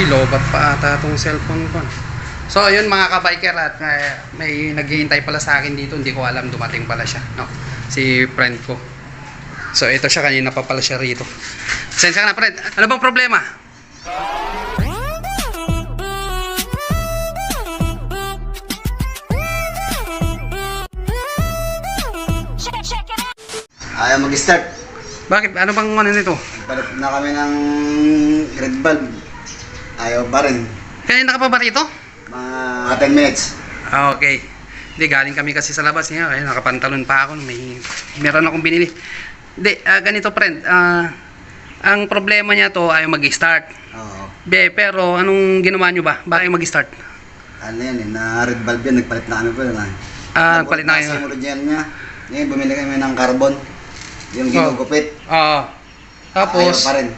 Uy, lobat pa ata itong cellphone ko. So, ayun mga kabiker at eh, may naghihintay pala sa akin dito. Hindi ko alam, dumating pala siya. No? Si friend ko. So, ito siya. Kanina pa pala siya rito. Sensya ka na, friend. Ano bang problema? Ayaw mag-start. Bakit? Ano bang ano nito? Palit na kami ng red bulb. Ayaw pa rin. Kanina ka pa ba rito? Mga 10 minutes. Ah, okay. Hindi, galing kami kasi sa labas niya. Kaya nakapantalon pa ako. May, meron akong binili. Hindi, ah, ganito friend. Ah, ang problema niya to ayaw mag-start. Oo. Be, pero anong ginawa nyo ba? Bakit ayaw mag-start? Ano yan eh, na red bulb yan. Nagpalit na kami po yun. ah. Ah, nagpalit na kayo. Yung original niya. Ngayon, bumili kami ng carbon. Yung ginugupit. Oo. Tapos, Ayaw pa rin.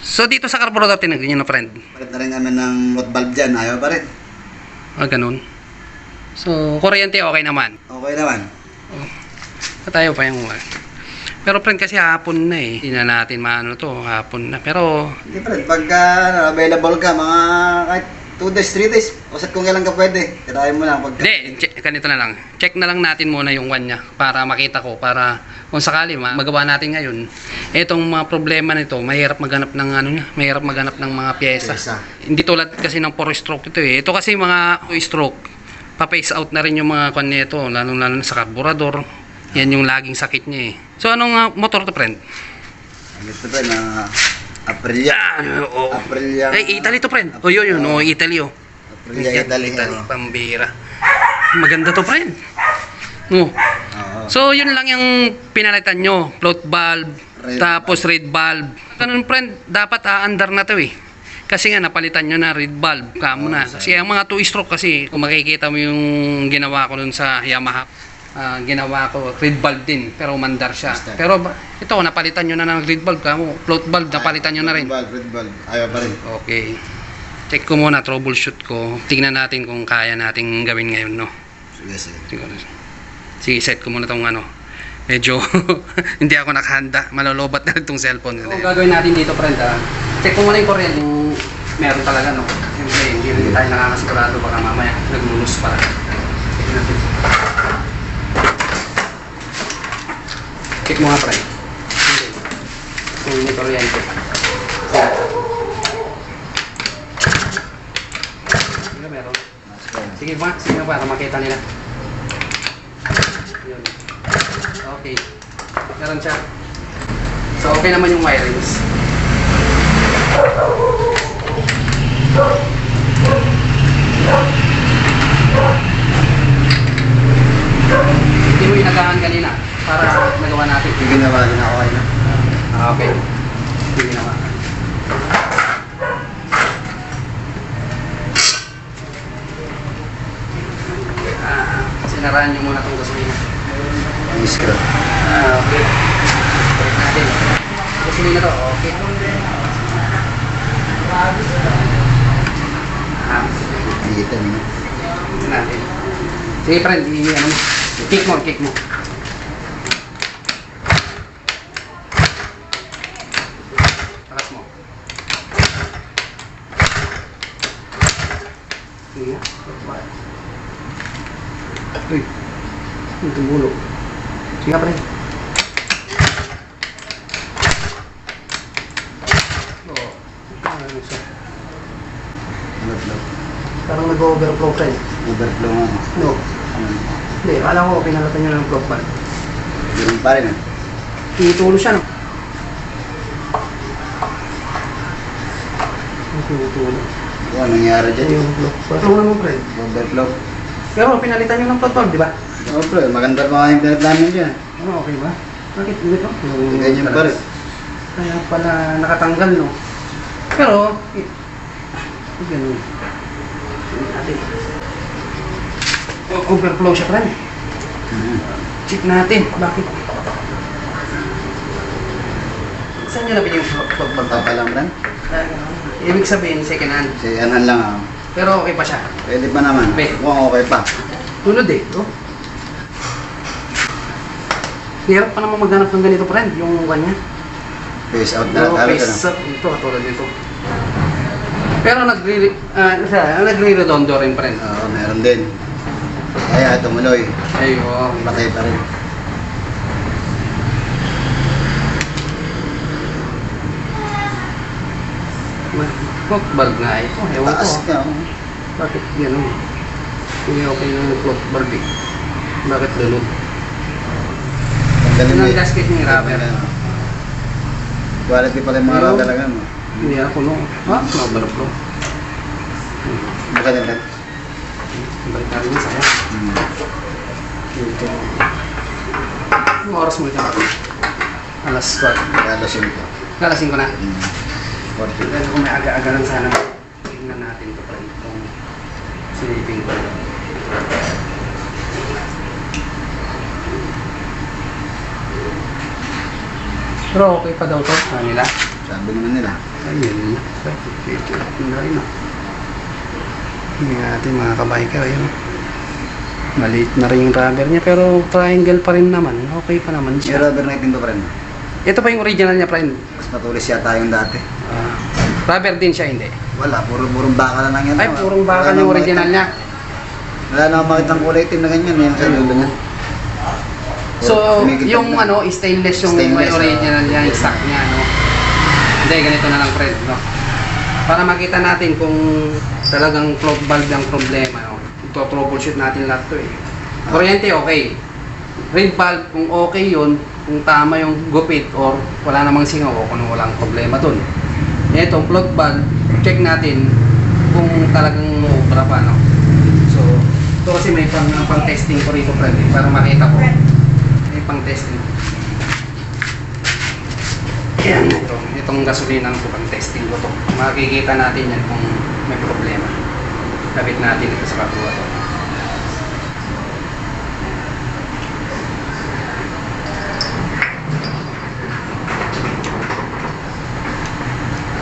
So dito sa carburetor tinagyan nyo na friend. Palit na rin kami ng rot bulb dyan. Ayaw pa rin. Ah, ganun. So, kuryente okay naman. Okay naman. Tayo pa yung... Pero friend kasi hapon na eh. Hindi na natin maano to. Hapon na. Pero, Hindi rin. Pagka ano, available ka, mga kahit 2 days, 3 days. Usat kung kailan ka pwede. Tirahin mo lang. Pagka... Hindi, check, ganito na lang. Check na lang natin muna yung one niya para makita ko, para kung sakali ma magawa natin ngayon. Itong mga problema nito, mahirap maghanap ng ano niya, mahirap maghanap ng mga pyesa. Pyesa. Hindi tulad kasi ng 4 stroke ito eh. Ito kasi mga 2 stroke, pa-phase out na rin yung mga kwan nito, lalo lalo na sa carburetor. Yan yung laging sakit niya eh. So anong ah, motor to friend? Ito pa na Aprilia. Ah, oo. Aprilia. Eh, Italy to friend. O yun yun, oh, Italy oh. Aprilia Italy. Italy, pambira. Maganda to friend. Oh. Oo. So, yun lang yung pinalitan nyo. Float valve, Red tapos red valve. Ganun, friend, dapat aandar na to eh. Kasi nga, napalitan nyo na red valve. Kamo na. Kasi ang mga two-stroke kasi, kung makikita mo yung ginawa ko dun sa Yamaha, ah, ginawa ko, red valve din, pero umandar siya. Basta. Pero ito, napalitan nyo na ng red valve. Kamo, float valve, napalitan nyo na rin. Red bulb, red bulb. Ayaw pa rin. Okay. Check ko muna, troubleshoot ko. Tingnan natin kung kaya nating gawin ngayon, no? Sige, sige. Siguro. Sige, set ko muna tong ano. Medyo hindi ako nakahanda. Malolobat na itong cellphone. Kung gagawin natin dito, friend, ah, check ko muna yung kuryente. Yung meron talaga, no? Siyempre, hindi rin tayo nakakasigurado. Baka mamaya naglulus para. Check natin. Check mo nga. Hindi. Kung may kuryente. Sige, meron. Sige ba? Sige para makita nila. Okay. Meron siya. So, okay naman yung wirings. Hindi mo inagahan kanina para nagawa natin. Yung ginawa din ako ay na. Ah, okay. Hindi ginawa. Ah, sinaraan nyo muna itong gasolina. Screw. Ah, okay. Balik natin. Gasolina to, okay. Ah, Dito niyo. ito natin. Sige, friend, i- ano, mo, kick mo. Yung tumulo. Sige nga, friend. Oo. Ano? Overflow. Parang nag-overflow, friend. Overflow nga. No. Ano? Hindi, akala ko pinalatan nyo ng float pan. Ganun pa rin ah. Titulo siya, no? Titulo. Anong nangyari dyan? Yung pan. Ano naman, friend? Overflow. Pero pinalitan nyo ng float pan, di ba? Overflow. Maganda pa nga yung pinat namin dyan. Ano, okay ba? Bakit dito? Ganyan pa rin. Kaya pala nakatanggal, no? Pero, eh, ganun. Natin. O- Overflow siya, friend. Mhm. Check natin. Bakit? Saan nyo nabili yung float pan? Pagpapa lang rin. Ah, Ibig sabihin, second hand. Kasi anan lang ah. Pero okay pa siya. Pwede pa naman. Pwede. Mukhang okay pa. Eh. Oh. Hirap pa naman maghanap ng ganito, friend. Yung kanya. Face out na. Pero Talo ka face na. up. Ito, katulad nito. Pero nagre uh, nagre-redondo rin friend. Oo, meron din. Kaya tumuloy. Ayun. Patay pa rin. Bulb nga ito. Ewan Taas ko. ka. oh. Bakit gano'n? Hindi okay ng clock bulb eh. Bakit lunod? Yun ang gasket ng rubber. Quality pa rin mga rubber talaga mo. Hindi ako no. Ha? Overflow. Baka din rin. Balik natin yung saya. Hmm. Dito. Yung oras mo dyan. Alas 4. Alas yun ito. Kalasin ko na. Hmm. 40. Dahil kung may aga-aga lang sana. Tingnan natin ito pa rin. Silipin ko. Pero okay pa daw to sa nila. Sabi naman nila. Ayun. Rin ah. Hindi natin mga kabiker. Ayun. Maliit na rin yung rubber niya pero triangle pa rin naman. Okay pa naman Yung siya. rubber na itin pa rin. Ito pa yung original niya, friend. Mas matulis yata yung dati. Ah, rubber din siya, hindi. Wala, puro purong baka na lang yan. Ay, purong baka yung original makita- niya. Wala na akong makitang kulay itim na ganyan. Yan sa dulo niya. So, yung ano, stainless yung may Stainless, original ah. niya, yung stock niya, no? Hindi, ganito na lang, friend, no? Para makita natin kung talagang float valve ang problema, no? Ito, troubleshoot natin lahat to, eh. Kuryente, okay. Red valve, kung okay yun, kung tama yung gupit or wala namang singaw o kung walang problema dun. Ito, float valve, check natin kung talagang obra pa, no? So, ito kasi may pang, pang testing ko rito, friend, eh, para makita ko. Pang testing. Yan, ito. Itong gasolina ko pang testing ko to. Makikita natin yan kung may problema. Kapit natin ito sa kapwa to.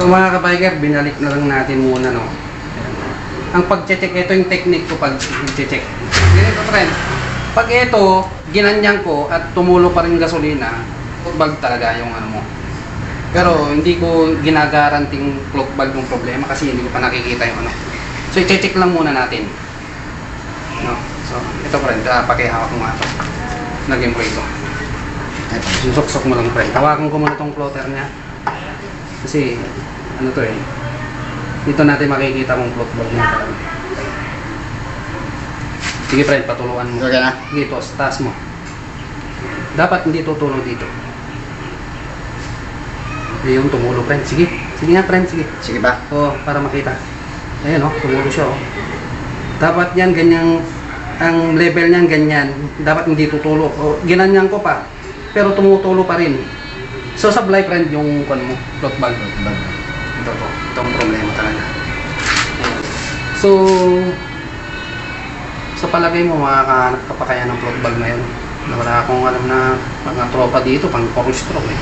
So mga kabiker, binalik na lang natin muna no. Ayan. Ang pag-check, ito yung technique ko pag check Ganito friend, pag ito, ginanyan ko at tumulo pa rin gasolina, bag talaga yung ano mo. Pero hindi ko ginagaranting clock bag yung problema kasi hindi ko pa nakikita yung ano. So i-check lang muna natin. No? So ito friend, uh, pakihawak mo nga ito. Lagyan ko ito. Ito. Susuksok mo lang friend. Hawakan ko muna tong plotter niya. Kasi ano to eh. Dito natin makikita kung float bag niya. Sige friend, patulungan mo. Okay na? Dito, sa taas mo. Dapat hindi tutulong dito. Ayun, tumulo friend. Sige. Sige nga friend, sige. Sige ba? Oo, para makita. Ayan oh, tumulo siya oh. Dapat yan, ganyang, ang level niyan ganyan. Dapat hindi tutulo. O, ginanyan ko pa. Pero tumutulo pa rin. So, sablay friend yung kwan mo, float bag. Ito to. Ito ang problema talaga. So, sa palagay mo, makakahanap ka pa kaya ng float bag ngayon? Na wala akong alam na mga tropa dito, pang four stroke eh.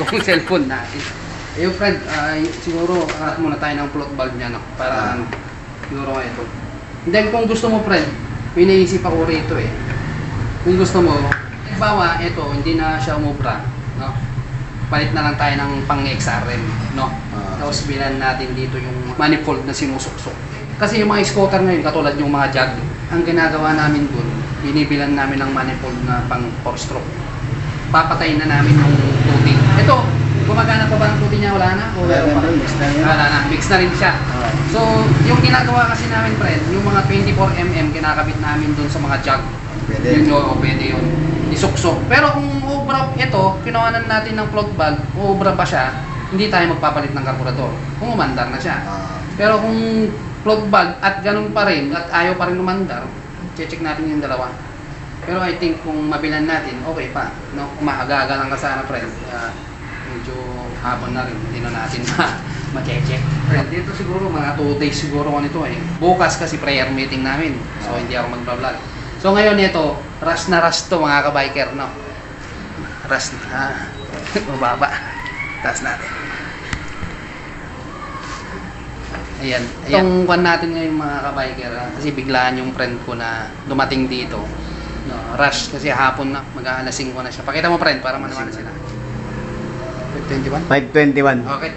Kung cellphone natin. Eh, yung friend, ay siguro hanap muna tayo ng float bulb niya, no? Para ano, siguro nga ito. And then kung gusto mo, friend, may naisip ako rito eh. Kung gusto mo, halimbawa, ito, hindi na siya umubra, no? Palit na lang tayo ng pang XRM, no? Ah. Tapos bilan natin dito yung manifold na sinusuksok. Kasi yung mga scooter ngayon, katulad yung mga jug, ang ginagawa namin dun, binibilan namin ng manifold na pang 4 stroke. Papatayin na namin yung tuti. Ito, gumagana pa ba ang tuti niya? Wala na? O Wala pa? mix na rin. Wala na, mix na rin siya. So, yung ginagawa kasi namin, friend, yung mga 24mm, kinakabit namin dun sa mga jug. Pwede. Yun o, pwede yun. Isuksok. Pero kung ubra ito, kinuhanan natin ng float valve, ubra pa siya, hindi tayo magpapalit ng karburador. Kung umandar na siya. Ah, Pero kung float valve at ganun pa rin, at ayaw pa rin umandar, check natin yung dalawa. Pero I think kung mabilan natin, okay pa. No? Kung maaga-aga lang ka sana, friend, ah, medyo habon na rin. Hindi na natin ma ma-check. Friend, dito siguro mga 2 days siguro ko nito eh. Bukas kasi prayer meeting namin. So hindi ako mag-vlog. So ngayon ito, rush na rush to mga kabiker, no? Rush na. Ah, mababa. Taas natin. Ayan. Itong kwan natin ngayon mga kabiker, ah, kasi biglaan yung friend ko na dumating dito. No, rush kasi hapon na, mag-aalasing ko na siya. Pakita mo friend para manaman sila. 21? 521. Okay.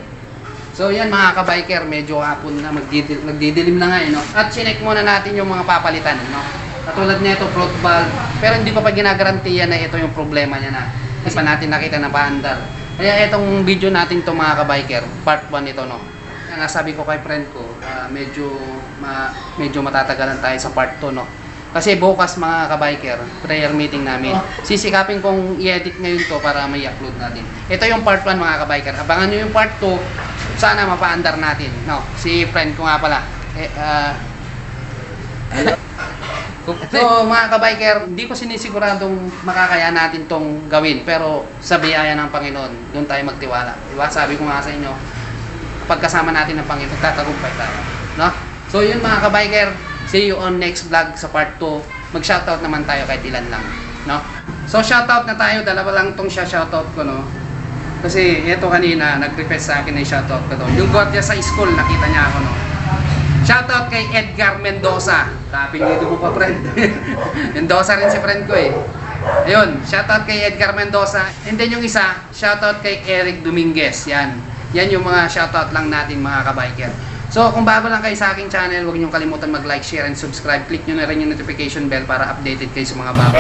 So yan mga kabiker, medyo hapon na magdidil, nagdidilim na nga eh, no? At chinek muna natin yung mga papalitan, no? Katulad nito, float valve, pero hindi pa pa ginagarantiya na ito yung problema niya na. Kasi pa natin nakita na paandar. Kaya itong video natin to mga kabiker, part 1 ito, no? Nga sabi ko kay friend ko, ah, medyo ma, medyo matatagalan tayo sa part 2, no? Kasi bukas mga kabiker, prayer meeting namin. Sisikapin kong i-edit ngayon to para may upload natin. Ito yung part 1 mga kabiker. Abangan nyo yung part 2. Sana mapaandar natin. No, si friend ko nga pala. Eh, ah, So mga kabiker, hindi ko sinisiguradong makakaya natin tong gawin. Pero sa biyaya ng Panginoon, doon tayo magtiwala. Diba? Sabi ko nga sa inyo, pagkasama natin ng Panginoon, tatagumpay tayo. No? So yun mga kabiker, see you on next vlog sa part 2. Mag-shoutout naman tayo kahit ilan lang. No? So shoutout na tayo, dalawa lang tong siya shoutout ko. No? Kasi ito kanina, nag-request sa akin na shoutout ko doon. Yung gwardiya sa school, nakita niya ako. No? Shoutout kay Edgar Mendoza. Taping dito mo pa, friend. Mendoza rin si friend ko eh. Ayun, shoutout kay Edgar Mendoza. And then yung isa, shoutout kay Eric Dominguez. Yan. Yan yung mga shoutout lang natin mga kabiker. So, kung bago lang kayo sa aking channel, huwag niyong kalimutan mag-like, share, and subscribe. Click nyo na rin yung notification bell para updated kayo sa mga bago.